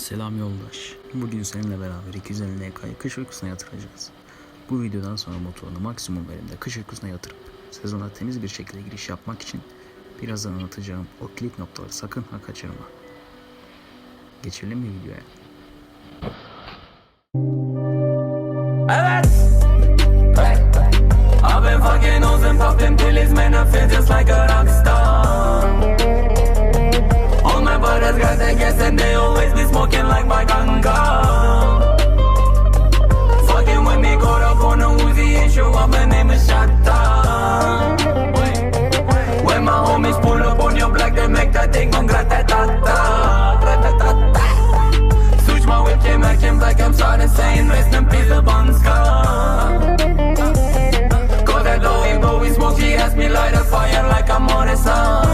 Selam yoldaş. Bugün seninle beraber 250 NK'yı kış uykusuna yatıracağız. Bu videodan sonra motorunu maksimum verimde kış uykusuna yatırıp sezona temiz bir şekilde giriş yapmak için birazdan anlatacağım o kilit noktaları sakın ha kaçırma. Geçelim mi videoya? Evet. I've been fucking and popping pills, man. I feel just like a rock the Bunska. Cause that low we smoke, she asked me light a fire like I'm on the sun.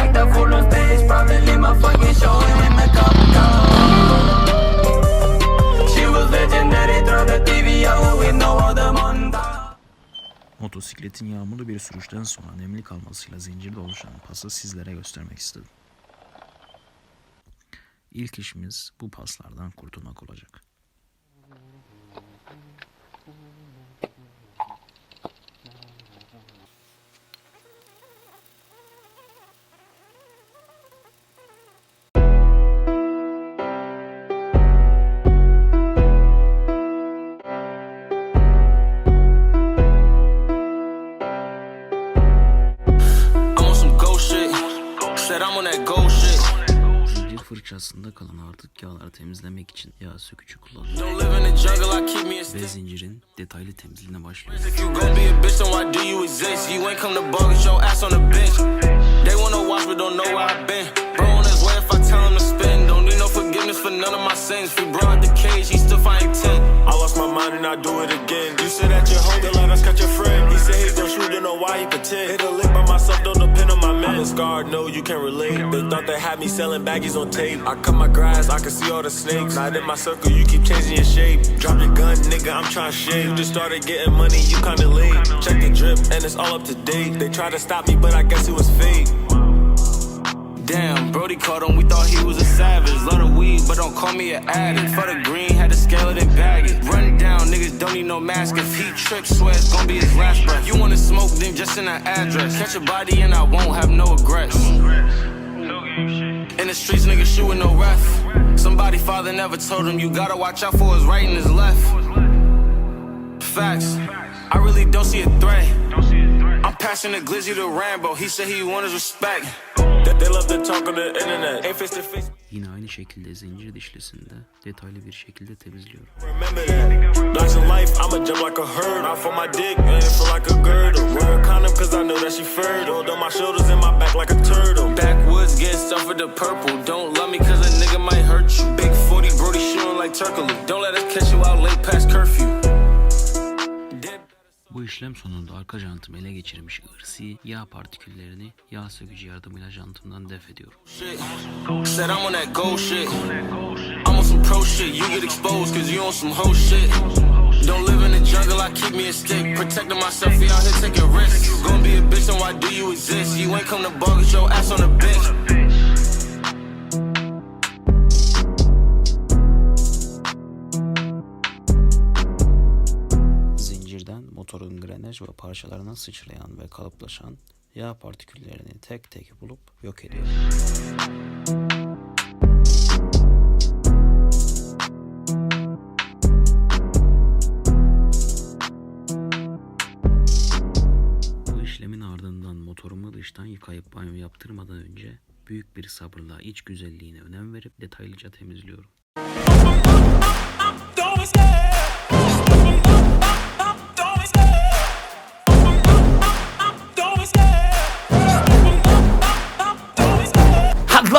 Act a fool on stage, probably my fucking show in the cup She was legendary, throw the TV out with no other Monda. Motosikletin yağmurlu bir sürüşten sonra nemli kalmasıyla zincirde oluşan pası sizlere göstermek istedim. İlk işimiz bu paslardan kurtulmak olacak. Bro on his way if I tell him to spin. Don't need no forgiveness for none of my sins. If we brought the cage, he still fighting 10. I lost my mind and I do it again. You said that your home, let us cut your friend. He said he gon' shoot, don't know why he pretend. Hit a lick by myself, don't depend on my man. Scarred, no, you can't relate. They thought they had me selling baggies on tape. I cut my grass, I can see all the snakes. Not in my circle, you keep changing your shape. Drop your gun, nigga, I'm tryna shave. You just started getting money, you kinda late. Check the drip, and it's all up to date. They tried to stop me, but I guess it was fate. Damn, Brody caught him, we thought he was a savage. Love the weed, but don't call me an addict. For the green, had to scale it and bag it. Run down, niggas don't need no mask. If he trips, swear it's gonna be his last breath. You wanna smoke, then just in the address. Catch a body and I won't have no regrets. In the streets, niggas shoot with no ref. Somebody father never told him you gotta watch out for his right and his left. Facts, I really don't see a threat. Passing the glizzy to Rambo. He said he want his respect. They, they love to talk on the internet. Ain't face to face. Yine aynı şekilde zincir dişlisinde detaylı bir şekilde temizliyorum. Remember that. Blacks in life, I'ma jump like a herd. Out for my dick, and feel like a girdle. Wear a condom, cause I know that she fertile. On my shoulders and my back like a turtle. Backwoods get stuff with the purple. Don't love me cause a nigga might hurt you. Big 40 Brody shooting like Turkle. Don't let us catch you out late past curfew. İşlem sonunda arka jantımı ele geçirmiş ırsi yağ partiküllerini yağ sökücü yardımıyla jantımdan def ediyorum. Don't live in the jungle, I keep me a. Protecting myself, we out here taking risks. You gon' be a bitch, then why do you exist? You ain't come to get your ass on the bench. Ve parçalarına sıçrayan ve kalıplaşan yağ partiküllerini tek tek bulup yok ediyorum. Bu işlemin ardından motorumu dıştan yıkayıp banyo yaptırmadan önce büyük bir sabırla iç güzelliğine önem verip detaylıca temizliyorum.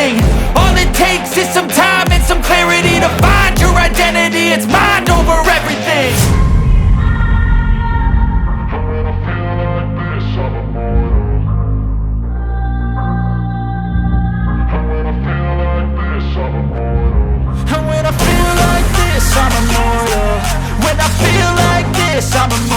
anything All it takes is some time and some clarity to find your identity. It's mind over everything. And when I feel like this, I'm immortal. When I feel like this, I'm immortal.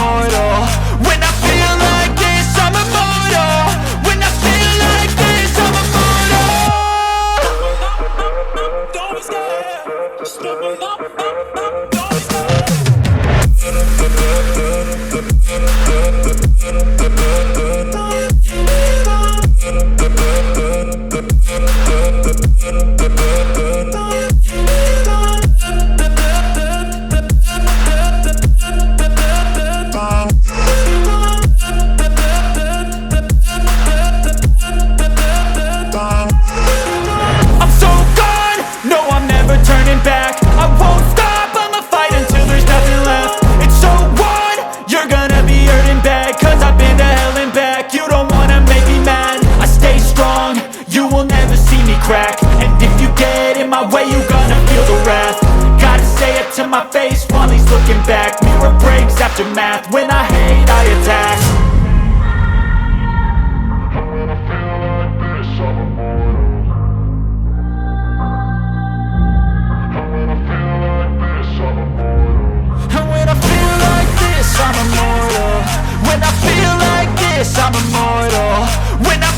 When I feel like this, I'm immortal. When I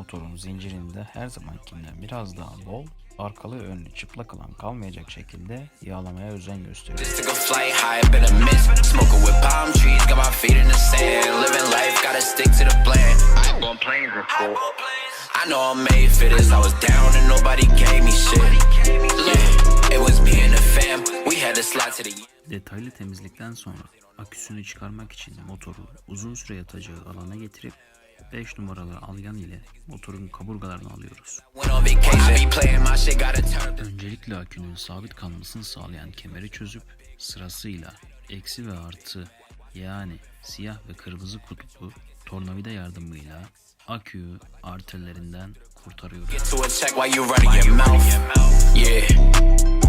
motorun zincirinde her zamankinden biraz daha bol, arkalı önlü çıplak alan kalmayacak şekilde yağlamaya özen school. I know I'm made for this. I was down and nobody gave me shit. Yeah, it was me and the fam. We had to slide to the. Detaylı temizlikten sonra aküsünü çıkarmak için motoru uzun süre yatacağı alana getirip 5 numaralı alyan ile motorun kaburgalarını alıyoruz. Öncelikle akünün sabit kalmasını sağlayan kemeri çözüp sırasıyla eksi ve artı yani siyah ve kırmızı kutbu tornavida yardımıyla aküyü arterlerinden kurtarıyoruz.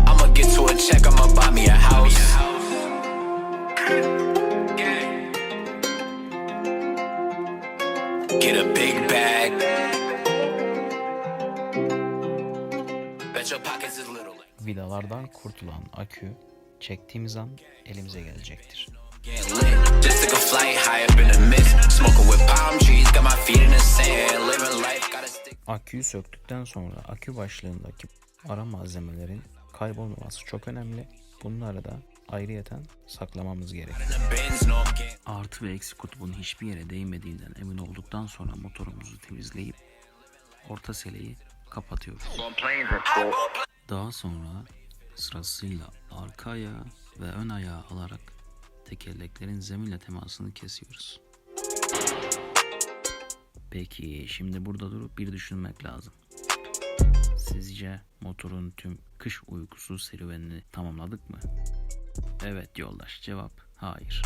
I'ma get to a check. I'ma buy me a house. Get a big bag. Bet your pockets is little. Vidalardan kurtulan akü çektiğimiz an elimize gelecektir. Aküyü söktükten sonra akü başlığındaki ara malzemelerin kaybolmaması çok önemli. Bunları da ayrıyeten saklamamız getting. Artı ve eksi kutbun hiçbir yere değmediğinden emin olduktan sonra motorumuzu temizleyip orta seleyi kapatıyoruz. Daha sonra sırasıyla arka ayağı ve ön ayağı alarak tekerleklerin zeminle temasını kesiyoruz. Peki şimdi burada durup bir düşünmek lazım. Sizce motorun tüm kış uykusu serüvenini tamamladık mı? Evet yoldaş cevap hayır.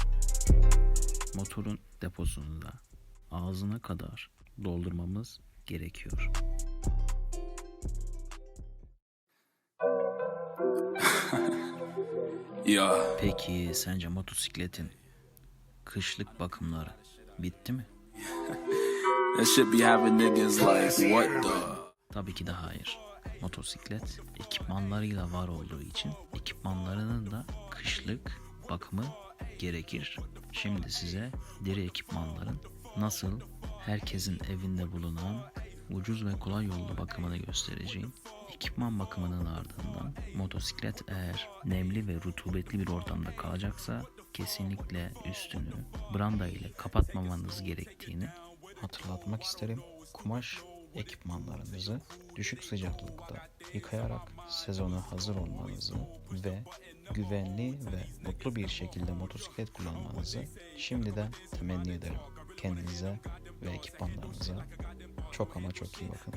Motorun deposunu da ağzına kadar doldurmamız gerekiyor. Yeah, Peki sence motosikletin kışlık bakımları bitti mi? that shit be having niggas like, what the? Tabii ki de hayır. Motosiklet ekipmanlarıyla var olduğu için ekipmanlarının da kışlık bakımı gerekir. Şimdi size deri ekipmanların nasıl herkesin evinde bulunan ucuz ve kolay yollu bakımını göstereceğim. Ekipman bakımının ardından motosiklet eğer nemli ve rutubetli bir ortamda kalacaksa kesinlikle üstünü branda ile kapatmamanız gerektiğini hatırlatmak isterim. Kumaş ekipmanlarınızı düşük sıcaklıkta yıkayarak sezona hazır olmanızı ve güvenli ve mutlu bir şekilde motosiklet kullanmanızı şimdiden temenni ederim. kendinize ve ekipmanlarınıza çok ama çok iyi bakın.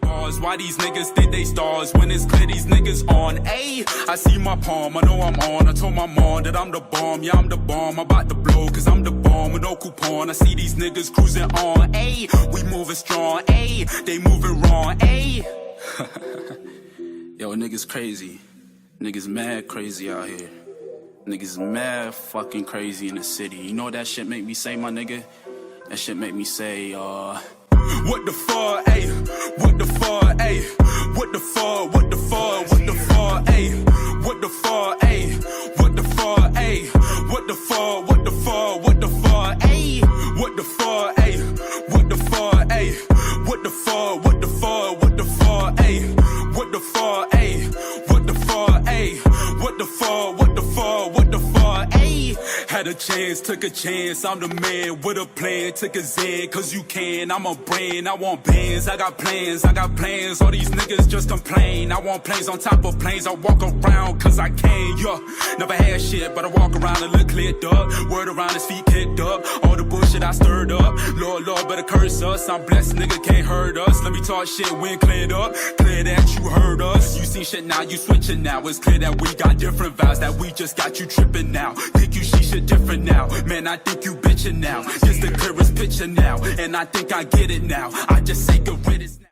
Bars, why these niggas think they stars when it's clear these niggas on? A, I see my palm, I know I'm on. I told my mom that I'm the bomb, yeah, I'm the bomb. I'm about to blow, cause I'm the bomb with no coupon. I see these niggas cruising on, A, we moving strong, A, they moving wrong, A. Yo, niggas crazy. Niggas mad crazy out here. Niggas mad fucking crazy in the city. You know what that shit make me say, my nigga? That shit make me say, uh. What the fuck, ayy? What the fuck, ayy? What the fuck? What the fuck? What the fuck, ayy? What the fuck, ayy? What the fuck, ayy? What the fuck? What the fuck? What the fuck, ayy? What the fuck, ayy? What the fuck, ayy? What the fuck? What the fuck? What the fuck, ayy? What the fuck, a chance, took a chance. I'm the man with a plan. Took a zen, cause you can. I'm a brand. I want bands. I got plans. I got plans. All these niggas just complain. I want planes on top of planes. I walk around cause I can. Yeah, never had shit, but I walk around and look cleared up. Word around his feet kicked up. All the bullshit I stirred up. Lord, Lord, better curse us. I'm blessed, nigga can't hurt us. Let me talk shit when cleared up. Clear that you heard us. You seen shit now, you switching now. It's clear that we got different vibes. That we just got you tripping now. Think you see shit different now. Man, I think you bitching now. Just the clearest picture now. And I think I get it now. I just say good riddance now.